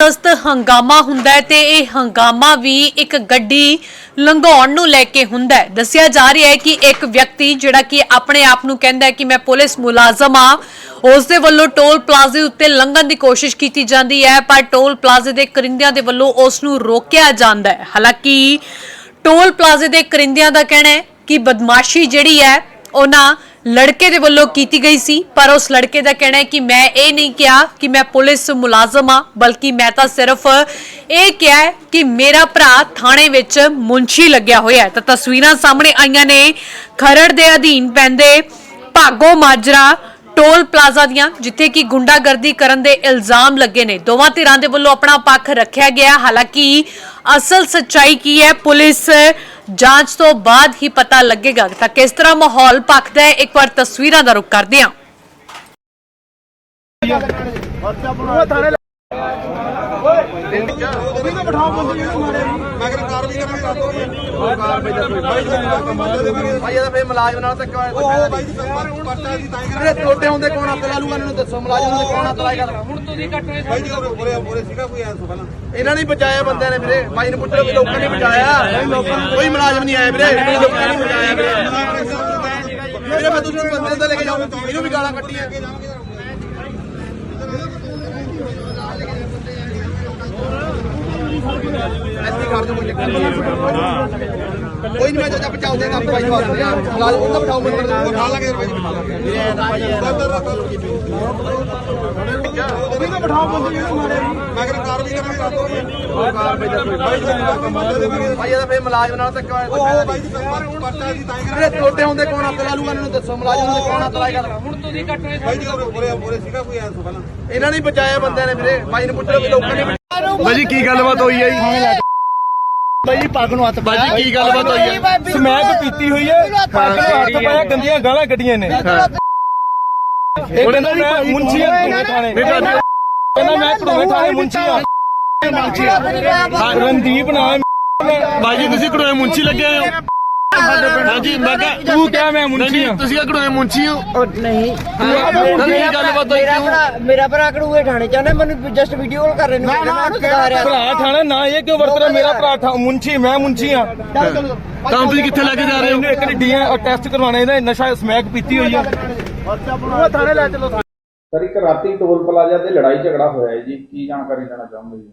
ਜ਼ਬਰਦਸਤ ਹੰਗਾਮਾ ਹੁੰਦਾ ਹੈ ਤੇ ਇਹ ਹੰਗਾਮਾ ਵੀ ਇੱਕ ਗੱਡੀ ਲੰਘਾਉਣ ਨੂੰ ਲੈ ਕੇ ਹੁੰਦਾ ਹੈ। ਦੱਸਿਆ ਜਾ ਰਿਹਾ ਹੈ ਕਿ ਇੱਕ ਵਿਅਕਤੀ ਜਿਹੜਾ ਕਿ ਆਪਣੇ ਆਪ ਨੂੰ ਕਹਿੰਦਾ ਹੈ ਕਿ ਮੈਂ ਪੁਲਿਸ ਮੁਲਾਜ਼ਮ ਆ ਉਸ ਦੇ ਵੱਲੋਂ ਟੋਲ ਪਲਾਜ਼ੇ ਉੱਤੇ ਲੰਘਣ ਦੀ ਕੋਸ਼ਿਸ਼ ਕੀਤੀ ਜਾਂਦੀ ਹੈ, ਪਰ ਟੋਲ ਪਲਾਜ਼ੇ ਦੇ ਕਰਿੰਦਿਆਂ ਦੇ ਵੱਲੋਂ ਉਸ ਨੂੰ ਰੋਕਿਆ ਜਾਂਦਾ ਹੈ। ਹਾਲਾਂਕਿ ਟੋਲ ਪਲਾਜ਼ੇ ਦੇ ਕਰਿੰਦਿਆਂ ਦਾ ਕਹਿਣਾ ਹੈ ਕਿ ਬਦਮਾਸ਼ੀ ਜਿਹੜੀ ਹੈ, ਉਹਨਾਂ ਲੜਕੇ ਦੇ ਵੱਲੋਂ ਕੀਤੀ ਗਈ ਸੀ, ਪਰ ਉਸ ਲੜਕੇ ਦਾ ਕਹਿਣਾ ਹੈ ਕਿ ਮੈਂ ਇਹ ਨਹੀਂ ਕਿਹਾ ਕਿ ਮੈਂ ਪੁਲਿਸ ਮੁਲਾਜ਼ਮ ਆ ਬਲਕਿ ਮੈਂ ਤਾਂ ਸਿਰਫ ਇਹ ਕਿਹਾ ਕਿ ਮੇਰਾ ਭਰਾ ਥਾਣੇ ਵਿੱਚ ਮੁੰਸ਼ੀ ਲੱਗਿਆ ਹੋਇਆ ਹੈ। ਤਾਂ ਤਸਵੀਰਾਂ ਸਾਹਮਣੇ ਆਈਆਂ ਨੇ। ਖਰੜ ਦੇ ਅਧੀਨ ਪੈਂਦੇ ਭਾਗੋ ਮਾਜਰਾ ਟੋਲ ਪਲਾਜ਼ਾ ਦੀਆਂ, ਜਿੱਥੇ ਕਿ ਗੁੰਡਾਗਰਦੀ ਕਰਨ ਦੇ ਇਲਜ਼ਾਮ ਲੱਗੇ ਨੇ। ਦੋਵਾਂ ਧਿਰਾਂ ਦੇ ਵੱਲੋਂ ਆਪਣਾ ਪੱਖ ਰੱਖਿਆ ਗਿਆ। ਹਾਲਾਂਕਿ ਅਸਲ ਸੱਚਾਈ ਕੀ ਹੈ? ਪੁਲਿਸ ਜਾਂਚ ਤੋਂ ਬਾਅਦ ਹੀ ਪਤਾ ਲੱਗੇਗਾ ਤਾਂ ਕਿਸ ਤਰ੍ਹਾਂ ਮਾਹੌਲ ਪੱਕਦਾ ਹੈ। ਇੱਕ ਵਾਰ ਤਸਵੀਰਾਂ ਦਾ ਰੁਖ ਕਰਦੇ ਹਾਂ। ਭਾਈ ਇਹਦਾ ਫੇਰ ਮੁਲਾਜ਼ਮ ਨਾਲ ਧੱਕਾ ਹੋਇਆ ਬਾਈ ਜੀ ਛੋਟੇ ਹੁੰਦੇ ਕੌਣ ਹੱਥ ਲਾ ਲੂਗਾ ਇਹਨਾਂ ਨੂੰ ਦੱਸੋ ਮੁਲਾਜ਼ਮ ਨੂੰ ਕੌਣ ਹੱਥ ਲਾਏਗਾ ਹੁਣ ਤੁਸੀਂ ਕੱਟੋ ਬਾਈ ਜੀ ਬੋਲੇ ਬੋਲੇ ਸੀਗਾ ਕੋਈ ਐਸੋ ਪਹਿਲਾਂ ਇਹਨਾਂ ਨੇ ਹੀ ਬਚਾਇਆ ਬੰਦਿਆਂ ਨੇ ਵੀਰੇ। ਬਾਈ ਨੂੰ ਪੁੱਛੋ ਵੀ ਲੋਕਾਂ ਨੇ ਬਚਾਇਆ। ਕੋਈ ਮੁਲਾਜ਼ਮ ਨਹੀਂ ਆਇਆ ਵੀਰੇ। ਲੋਕਾਂ ਨੇ ਬਚਾਇਆ ਵੀਰੇ। ਵੀਰੇ, ਮੈਂ ਤੁਸੀਂ ਬੰਦੇ ਤੇ ਲੈ ਕੇ ਜਾਊਂ ਇਹਨੂੰ ਵੀ ਗਾਲਾਂ ਕੱਟੀਆਂ ਐਸੀ ਕਰ ਦੋ ਕੋਈ ਚੱਕਰ ਨਹੀਂ ਕੋਈ ਨਹੀਂ ਮੈਂ ਜਦ ਬਚਾਉ ਦੇਗਾ ਆਪੇ ਭਾਈ ਵਾਸਤੇ ਮੁਲਾਜ਼ਮ ਉਹਦਾ ਬਚਾਉ ਮੈਂ ਉਠਾ ਲਾਂਗੇ ਭਾਈ ਬਿਠਾ ਲਾਂਗੇ ਉਹਨੂੰ ਬਿਠਾਓ ਬੰਦੇ ਨੂੰ ਮਾਰੇ ਮੈਂ ਕਿਹਾ ਕਾਰਵਾਈ ਕਰਾਂਗਾ ਕਾਰਵਾਈ ਦਾ ਕੋਈ ਭਾਈ ਇਹਦਾ ਫੇਰ ਮੁਲਾਜ਼ਮ ਨਾਲ ਧੱਕਾ ਹੋਇਆ ਬਾਈ ਜੀ ਪਰਚਾ ਜੀ ਤਾਂ ਵੀਰੇ ਛੋਟੇ ਹੁੰਦੇ ਕੌਣ ਹੱਥ ਲਾ ਲੂਗਾ ਇਹਨਾਂ ਨੂੰ ਦੱਸੋ ਮੁਲਾਜ਼ਮ ਨੂੰ ਕੌਣ ਹੱਥ ਲਾਏਗਾ ਹੁਣ ਤੁਸੀਂ ਕੱਟੋ ਬਾਈ ਜੀ ਬੋਲੇ ਬੋਲੇ ਸੀਗਾ ਕੋਈ ਐਸੋ ਪਹਿਲਾਂ ਇਹਨਾਂ ਨੇ ਬਚਾਇਆ ਬੰਦਿਆਂ ਨੇ ਵੀਰੇ ਬਾਈ ਨੂੰ ਪੁੱਛੋ ਵੀ ਲੋਕਾਂ ਨੇ ਭਾਜੀ ਕੀ ਗੱਲਬਾਤ ਹੋਈ ਹੈ ਜੀ ਭਾਈ ਪੱਗ ਨੂੰ ਹੱਥ ਭਾਜੀ ਕੀ ਗੱਲਬਾਤ ਹੋਈ ਹੈ? ਸਮੈਕ ਪੀਤੀ ਹੋਈ ਹੈ। ਪੱਗ ਨੂੰ ਹੱਥ ਪਾਇਆ ਗੰਦੀਆਂ ਗਾਲਾਂ ਕੱਢੀਆਂ ਨੇ। ਇਹ ਕਹਿੰਦਾ ਮੈਂ ਮੁੰਸ਼ੀ ਆ ਘੜੂਏ ਥਾਣੇ ਕਹਿੰਦਾ ਮੈਂ ਘੜੂਏ ਥਾਣੇ ਮੁੰਸ਼ੀ ਆ। ਰਣਦੀਪ ਨਾਮ ਭਾਜੀ ਤੁਸੀਂ ਕੜੋਏ ਮੁੰਚੀ ਲੱਗੇ ਹੋ। ਹਾਂਜੀ ਮੈਂ ਕਿਹਾ ਤੂੰ ਕਿਹਾ ਮੈਂ ਮੁੰਸ਼ੀ ਆ ਤੁਸੀਂ ਕੜੋਏ ਮੁੰਚੀ ਹੋ। ਨਹੀਂ। ਗੱਲਬਾਤ ਹੋਈ ਮੇਰਾ ਕਿਉਂ? ਭਰਾ ਮੇਰਾ ਭਰਾ ਕੜੂਏ ਠਾਣੇ ਚਾਹਨੇ ਮੈਨੂੰ ਜਸਟ ਵੀਡੀਓ ਕਾਲ ਕਰ ਰਹੇ ਨੇ ਭਰਾ ਥਾਣਾ ਨਾ ਇਹ ਕਿਉਂ ਵਰਤ ਰਿਹਾ? ਮੇਰਾ ਭਰਾ ਠਾ- ਮੁੰਸ਼ੀ ਮੈਂ ਮੁੰਸ਼ੀ ਆ ਤਾਂ ਤੁਸੀਂ ਕਿੱਥੇ ਲੈ ਕੇ ਜਾ ਰਹੇ ਹੋ? ਇੱਕ ਡੀਐਨ ਟੈਸਟ ਕਰਵਾਉਣੇ ਇਹਨੇ ਨਸ਼ਾ ਸਮੈਕ ਪੀਤੀ ਹੋਈ ਆ। ਉਹ ਥਾਣੇ ਲੈ ਚਲੋ। ਸਰ ਇੱਕ ਰਾਤੀ ਟੋਲ ਪਲਾਜ਼ਾ ਤੇ ਲੜਾਈ ਝਗੜਾ ਹੋਇਆ ਹੈ ਜੀ। ਕੀ ਜਾਣਕਾਰੀ ਦੇਣਾ ਚਾਹੋਗੇ ਜੀ?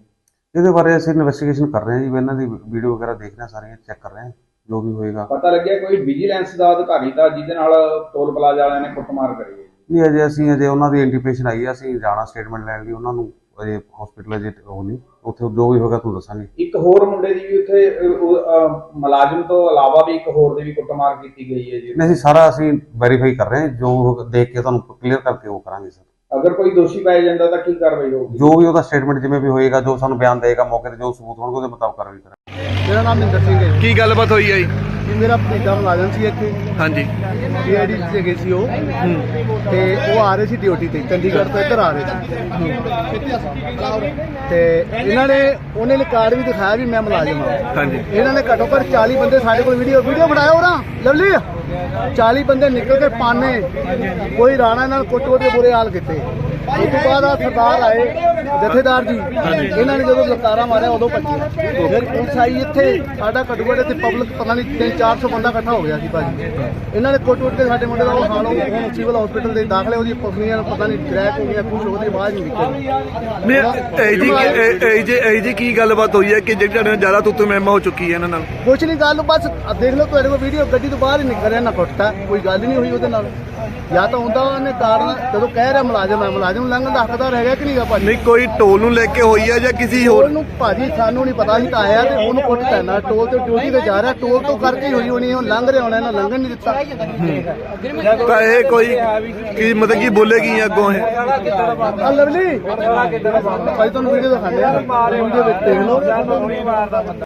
ਇਹਦੇ ਬਾਰੇ ਅਸੀਂ ਇਨਵੈਸਟੀਗੇਸ਼ਨ ਕਰ ਰਹੇ ਹਾਂ ਜੀ। ਇਹਨਾਂ ਦੀ ਵੀਡੀਓ ਵਗੈਰਾ ਦੇਖ ਰਹੇ ਹਾਂ ਸਾਰੀਆਂ ਚੈੱਕ ਕਰ ਰਹੇ ਹਾਂ। ਜੋ ਵੀ ਹੋਏਗਾ। ਪਤਾ ਲੱਗਿਆ ਕੋਈ ਵਿਜੀਲੈਂਸ ਦਾ ਅਧਿਕਾਰੀ ਦਾ ਜਿਹਦੇ ਨਾਲ ਟੋਲ ਪਲਾਜ਼ਾ ਵਾਲਿਆਂ ਨੇ ਕੁੱਟਮਾਰ ਕਰੀ ਹੈ ਨਹੀਂ ਅਜੇ ਅਸੀਂ ਅਜੇ ਉਹਨਾਂ ਦੀ ਇੰਟੀਮੇਸ਼ਨ ਆਈ ਹੈ ਅਸੀਂ ਜਾਣਾ ਸਟੇਟਮੈਂਟ ਲੈਣ ਲਈ। ਉਹਨਾਂ ਨੂੰ ਅਜੇ ਹਸਪੀਟਲ ਅਜੇ ਉਹ ਨਹੀਂ। ਉੱਥੇ ਜੋ ਵੀ ਹੋਗਾ ਤੁਹਾਨੂੰ ਦੱਸਾਂਗੇ। ਇੱਕ ਹੋਰ ਮੁੰਡੇ ਦੀ ਵੀ ਉੱਥੇ ਅਹ, ਉਹ, ਅਹ, ਮੁਲਾਜ਼ਮ ਤੋਂ ਇਲਾਵਾ ਵੀ ਇੱਕ ਹੋਰ ਦੀ ਵੀ ਕੁੱਟਮਾਰ ਕੀਤੀ ਗਈ ਹੈ ਜੀ। ਨਹੀਂ ਅਸੀਂ ਸਾਰਾ ਅਸੀਂ ਵੈਰੀਫਾਈ ਕਰ ਰਹੇ ਹਾਂ। ਜੋ ਦੇਖ ਕੇ ਤੁਹਾਨੂੰ ਕਲੀਅਰ ਕਰਕੇ ਉਹ ਕਰਾਂਗੇ ਸਰ। ਅਗਰ ਕੋਈ ਦੋਸ਼ੀ ਪਾਇਆ ਜਾਂਦਾ ਤਾਂ ਕੀ ਕਾਰਵਾਈ ਹੋਊਗੀ? ਜੋ ਵੀ ਉਹਦਾ ਸਟੇਟਮੈਂਟ ਜਿਵੇਂ ਵੀ ਹੋਏਗਾ ਜੋ ਸਾਨੂੰ ਬਿਆਨ ਦੇਗਾ ਮੌਕੇ ਤੇ ਜੋ ਸਬੂਤ ਹੋਣਗੇ ਉਹਦੇ ਮੁਤਾਬਕ ਕਾਰਵਾਈ ਕਰਾਂਗੇ। ਮੇਰਾ ਨਾਮ ਮਿੰਦਰ ਸਿੰਘ ਹੈ। ਕੀ ਗੱਲਬਾਤ ਹੋਈ ਹੈ ਜੀ? ਜੀ ਮੇਰਾ ਭਤੀਜਾ ਮੁਲਾਜ਼ਮ ਸੀ ਇੱਥੇ। ਹਾਂਜੀ। ਸੀਆਈਡੀ ਚ ਗਏ ਸੀ ਉਹ। ਤੇ ਉਹ ਆ ਰਹੇ ਸੀ ਡਿਊਟੀ ਤੇ ਚੰਡੀਗੜ੍ਹ ਤੋਂ ਇੱਧਰ ਆ ਰਹੇ ਸੀ। ਤੇ ਇਹਨਾਂ ਨੇ ਉਹਨੇ ਨੇ ਕਾਰਡ ਵੀ ਦਿਖਾਇਆ ਵੀ ਮੈਂ ਮੁਲਾਜ਼ਮ ਹਾਂ। ਹਾਂਜੀ। ਇਹਨਾਂ ਨੇ ਘੱਟੋ ਘੱਟ 40 ਬੰਦੇ ਸਾਡੇ ਕੋਲ ਵੀਡੀਓ ਵੀਡੀਓ ਬਣਾਇਓ ਨਾ ਲਵਲੀ! 40 ਬੰਦੇ ਨਿਕਲ ਕੇ ਪਾਣੇ। ਕੋਈ ਰਾਣਾ ਇਹਨਾਂ ਨੂੰ ਕੁੱਟ ਕੇ ਬੁਰੇ ਹਾਲ ਕੀਤੇ। ਉਸ ਤੋਂ ਬਾਅਦ ਆ ਸਰਦਾਰ ਆਏ ਜਥੇਦਾਰ ਜੀ। ਇਹਨਾਂ ਨੇ ਜਦੋਂ ਲਕਾਰਾ ਮਾਰਿਆ ਉਦੋਂ ਭੱਜੇ ਫਿਰ ਪੁਲਿਸ ਆਈ ਇੱਥੇ। ਸਾਡਾ ਘੱਟੋ ਘੱਟ ਤੇ ਪਬਲਿਕ ਪਤਾ ਨਹੀਂ 3-400 ਬੰਦਾ ਇਕੱਠਾ ਹੋ ਗਿਆ ਸੀ ਭਾਜੀ। ਇਹਨਾਂ ਨੇ ਕੁੱਟ ਕੁੱਟ ਕੇ ਸਾਡੇ ਮੁੰਡੇ ਦਾ ਉਹ ਹਾਲ ਹੋ ਹੁਣ ਸਿਵਲ ਹਸਪੀਟਲ ਦੇ ਦਾਖਲੇ ਉਹਦੀ ਪਸਲੀਆਂ ਪਤਾ ਨਹੀਂ ਕ੍ਰੈਕ ਹੋ ਗਿਆ ਕੁਝ ਉਹਦੀ ਆਵਾਜ਼ ਨਹੀਂ ਨਿਕਲੀ। ਨਹੀਂ ਇਹ ਜੀ ਇਹ- ਜੀ ਕੀ ਗੱਲਬਾਤ ਹੋਈ ਹੈ ਕਿ ਜਿਹੜੀ ਨਾਲ ਜ਼ਿਆਦਾ ਤੁੱਤੂ ਮਹਿਮਾ ਹੋ ਚੁੱਕੀ ਹੈ ਇਹਨਾਂ ਨਾਲ? ਕੁਛ ਨਹੀਂ ਗੱਲ ਬਸ ਦੇਖ ਲਓ ਤੁਹਾਡੇ ਕੋਲ ਵੀਡੀਓ ਗੱਡੀ ਤੋਂ ਬਾਹਰ ਹੀ ਨਿਕਲ ਰਿਹਾ ਨਾ ਕੁੱਟਤਾ ਕੋਈ ਗੱਲ ਹੀ ਨਹੀਂ ਹੋਈ ਉਹਦੇ ਨਾਲ। ਜਾਂ ਤਾਂ ਹੁੰਦਾ ਉਹਨੇ ਕਾਰਨ ਜਦੋਂ ਕਹਿ ਰਿਹਾ ਮੁਲਾਜ਼ਮ ਹੈ ਮੁਲਾਜ਼ਮ ਲੰਘਣ ਦਾ ਹੱਕਦਾਰ ਹੈਗਾ ਕਿ ਨਹੀਂਗਾ ਭਾਜੀ ਨਹੀਂ ਕੋਈ ਟੋਲ ਨੂੰ ਲੈ ਕੇ ਹੋਈ ਹੈ ਜਾਂ ਕਿਸੇ ਹੋਰ ਉਹਨੂੰ ਭਾਜੀ ਸਾਨੂੰ ਨਹੀਂ ਪਤਾ ਸੀ ਤਾਂ ਆਇਆ ਤੇ ਉਹਨੂੰ ਕੁੱਟ ਪੈਣਾ ਟੋਲ ਤੇ ਡਿਊਟੀ ਤੇ ਜਾ ਰਿਹਾ ਟੋਲ ਤੋਂ ਕਰਕੇ ਹੀ ਹੋਈ ਹੋਣੀ ਹੈ, ਉਹ ਲੰਘ ਰਿਹਾ ਹੋਣਾ ਇਹਨਾਂ ਲੰਘਣ ਨਹੀਂ ਦਿੱਤਾ ਤਾਂ ਇਹ ਕੋਈ ਕੀ ਮਤਲਬ ਕੀ ਬੋਲੇਗੀ ਅੱਗੋਂ ਇਹ ਆ ਲਵਲੀ ਭਾਈ ਤੁਹਾਨੂੰ ਵੀਡੀਓ ਦਿਖਾਉਂਦੇ ਆ ਵੀਡੀਓ ਵਿੱਚ ਦੇਖ ਲਓ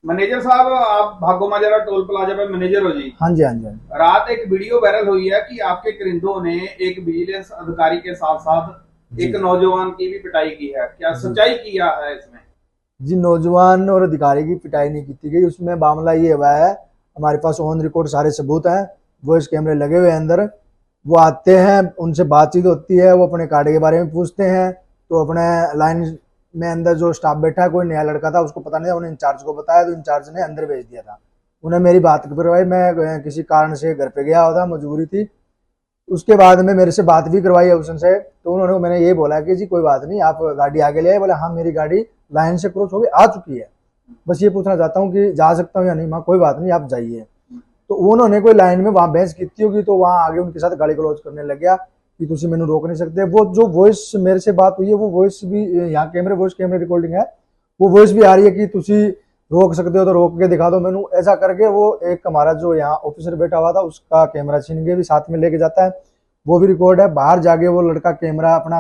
मैनेजर साहब आप भागो माजरा टोल प्लाजा पे मैनेजर हो जी हाँ जी हाँ जी रात एक वीडियो वायरल हुई है कि आपके करिंदों ने एक विजिलेंस अधिकारी के साथ साथ एक नौजवान की भी पिटाई की है। क्या सच्चाई किया है इसमें? जी नौजवान और अधिकारी की पिटाई नहीं की गई। उसमें मामला ये हुआ है हमारे पास ऑन रिकॉर्ड सारे सबूत हैं वॉइस कैमरे लगे हुए हैं अंदर। वो आते हैं उनसे बातचीत होती है वो अपने कार्ड के बारे में पूछते हैं तो अपने लाइन में अंदर जो स्टाफ बैठा है कोई नया लड़का था उसको पता नहीं था उन्हें इंचार्ज को बताया तो इंचार्ज ने अंदर भेज दिया था। उन्हें मेरी बात करवाई मैं किसी कारण से घर पे गया होता मजबूरी थी उसके बाद में मेरे से बात भी करवाई उसन से तो उन्होंने, मैंने ये बोला कि जी, कोई बात नहीं, आप गाड़ी आगे ले आए। बोले हाँ मेरी गाड़ी लाइन से क्रॉस होगी, आ चुकी है। बस ये पूछना चाहता हूँ कि जा सकता हूँ या नहीं? माँ कोई बात नहीं, आप जाइए। तो उन्होंने कोई लाइन में वहाँ बहस की होगी तो वहाँ आगे उनके साथ गाड़ी क्लोज करने लग गया कि तुम मैंने रोक नहीं सकते। वो जो वॉइस मेरे से बात हुई है, वो वॉइस भी, यहाँ कैमरे वॉइस कैमरे रिकॉर्डिंग है, वो वॉइस भी आ रही है कि तुम रोक सकते हो तो रोक के दिखा दो मैनू। ऐसा करके वो एक हमारा जो यहाँ ऑफिसर बैठा हुआ था, उसका कैमरा छीन के भी साथ में लेके जाता है। वो भी रिकॉर्ड है। बाहर जाके वो लड़का कैमरा अपना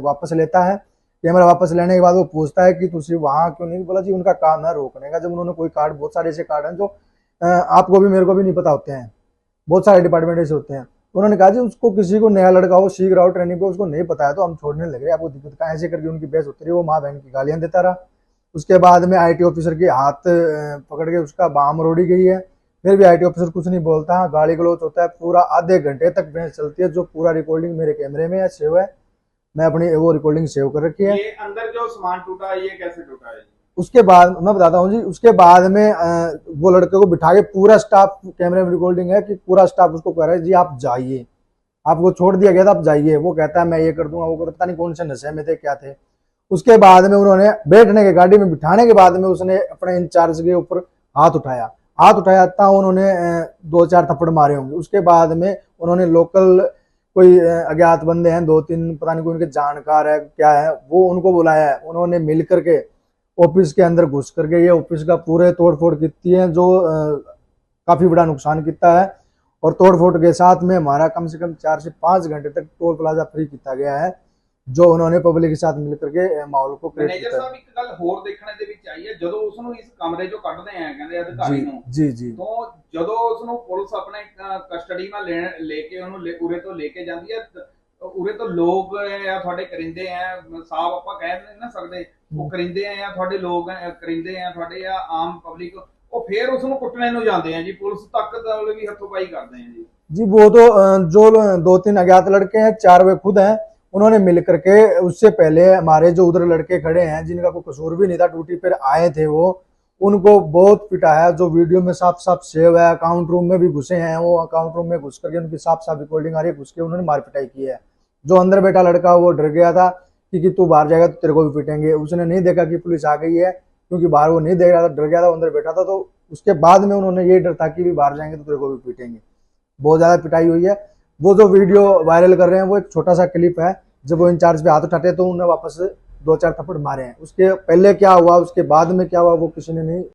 वापस लेता है। कैमरा वापस लेने के बाद वो पूछता है कि तुम वहाँ क्यों नहीं? बोला, जी, उनका काम है रोकने का। जब उन्होंने कोई कार्ड, बहुत सारे ऐसे कार्ड हैं जो आपको भी, मेरे को भी नहीं पता होते हैं। बहुत सारे डिपार्टमेंट ऐसे होते हैं। उन्होंने कहा, जी, उसको किसी को नया लड़का हो सीख रहा हो ट्रेनिंग पे उसको नहीं पता है तो हम छोड़ने लग। रहे आपको दिक्कत कहाँ ऐसे करके उनकी बहस होती रही। वो माँ बहन की गालियाँ देता रहा। उसके बाद में आईटी ऑफिसर के हाथ पकड़ के उसका बाम रोड़ी गई है। फिर भी आईटी ऑफिसर कुछ नहीं बोलता है गाली गलोच होता है पूरा आधे घंटे तक बहस चलती है जो पूरा रिकॉर्डिंग मेरे कैमरे में है सेव है। मैं अपनी वो रिकॉर्डिंग सेव कर रखी है। ये अंदर जो सामान टूटा है ये कैसे टूटा है? उसके बाद मैं बताता हूँ जी उसके बाद में वो लड़के को बिठा के पूरा स्टाफ कैमरे में रिकॉर्डिंग है कि पूरा स्टाफ उसको कह रहा है जी आप जाइए। आपको छोड़ दिया गया था आप जाइए। वो कहता है मैं ये कर दूँगा वो पता नहीं कौन से नशे में थे क्या थे। उसके बाद में उन्होंने बैठने के गाड़ी में बिठाने के बाद में उसने अपने इंचार्ज के ऊपर हाथ उठाया। हाथ उठाया था उन्होंने दो चार थप्पड़ मारे होंगे। उसके बाद में उन्होंने लोकल कोई अज्ञात बंदे हैं, दो तीन, पता नहीं कोई उनके जानकार है, क्या है, वो उनको बुलाया है। उन्होंने मिल करके ऑफ़िस के अंदर घुस करके ये ऑफ़िस का पूरे तोड़ फोड़ की है, जो काफ़ी बड़ा नुकसान किया है। और तोड़ फोड़ के साथ में हमारा कम से कम चार से पाँच घंटे तक टोल प्लाजा फ्री किया गया है। जो उन्होंने पब्लिक के साथ मिल करके अ, माहौल को क्रिएट ਮੈਨੇਜਰ किया ਸਾਹਿਬ ਇੱਕ ਗੱਲ ਹੋਰ ਦੇਖਣੇ ਦੇ ਵਿੱਚ ਆਈ ਹੈ ਜਦੋਂ ਉਸ ਨੂੰ ਇਸ ਕਮਰੇ ਚੋਂ ਕੱਢਦੇ ਆ ਕਹਿੰਦੇ ਅਧਿਕਾਰੀ जी ਨੂੰ जी जी ਤੋਂ ਜਦੋਂ ਉਸ ਨੂੰ ਪੁਲਿਸ ਆਪਣੇ ਕਸਟਡੀ ਨਾਲ ਲੈਣ ਲੈ ਕੇ ਉਹਨੂੰ ਲੈ- ਉਰੇ ਤੋਂ ਲੈ ਕੇ ਜਾਂਦੀ ਹੈ ਤ- ਉਰੇ ਤੋਂ ਲੋਕ ਆ ਤੁਹਾਡੇ ਕਰਿੰਦੇ ਆ ਸਾਫ ਆਪਾਂ ਕਹਿ ਨਹੀਂ ਨਾ ਸਕਦੇ ਉਹ ਕਰਿੰਦੇ ਆ ਤੁਹਾਡੇ ਲੋਕ ਆ ਕਰਿੰਦੇ ਆ ਤੁਹਾਡੇ ਆ ਆਮ ਪਬਲਿਕ ਉਹ ਫੇਰ ਉਸ ਨੂੰ ਕੁੱਟਣੇ ਨੂੰ ਜਾਂਦੇ ਆ ਜੀ ਪੁਲਿਸ ਤੱਕ ਦਾ ਵੀ ਹੱਥੋਂ ਪਾਈ ਕਰਦੇ ਆ ਜੀ जी वो तो अ, जो ल- दो तीन अज्ञात लड़के हैं चार वे खुद हैं उन्होंने मिल करके उससे पहले हमारे जो उधर लड़के खड़े हैं जिनका कोई कसूर भी नहीं था ड्यूटी पर आए थे वो उनको बहुत पिटाया जो वीडियो में साफ़ साफ़ सेव है अकाउंट रूम में भी घुसे हैं वो अकाउंट रूम में घुस करके उनकी साफ़ साफ़ रिकॉर्डिंग आ रही है घुस के उन्होंने मार पिटाई की है। जो अंदर बैठा लड़का वो डर गया था कि, कि तू बाहर जाएगा तो तेरे को भी पीटेंगे। उसने नहीं देखा कि पुलिस आ गई है क्योंकि बाहर वो नहीं देख रहा था डर गया था अंदर बैठा था तो उसके बाद में उन्होंने ये डर था कि भी बाहर जाएँगे तो तेरे को भी पीटेंगे। बहुत ज़्यादा पिटाई हुई है। वो जो वीडियो वायरल कर रहे हैं वो एक छोटा सा क्लिप है जब वो इंचार्ज पे हाथ उठाते हैं तो उन्हें वापस दो चार थप्पड़ मारे हैं उसके पहले क्या हुआ उसके बाद में क्या हुआ वो किसी ने नहीं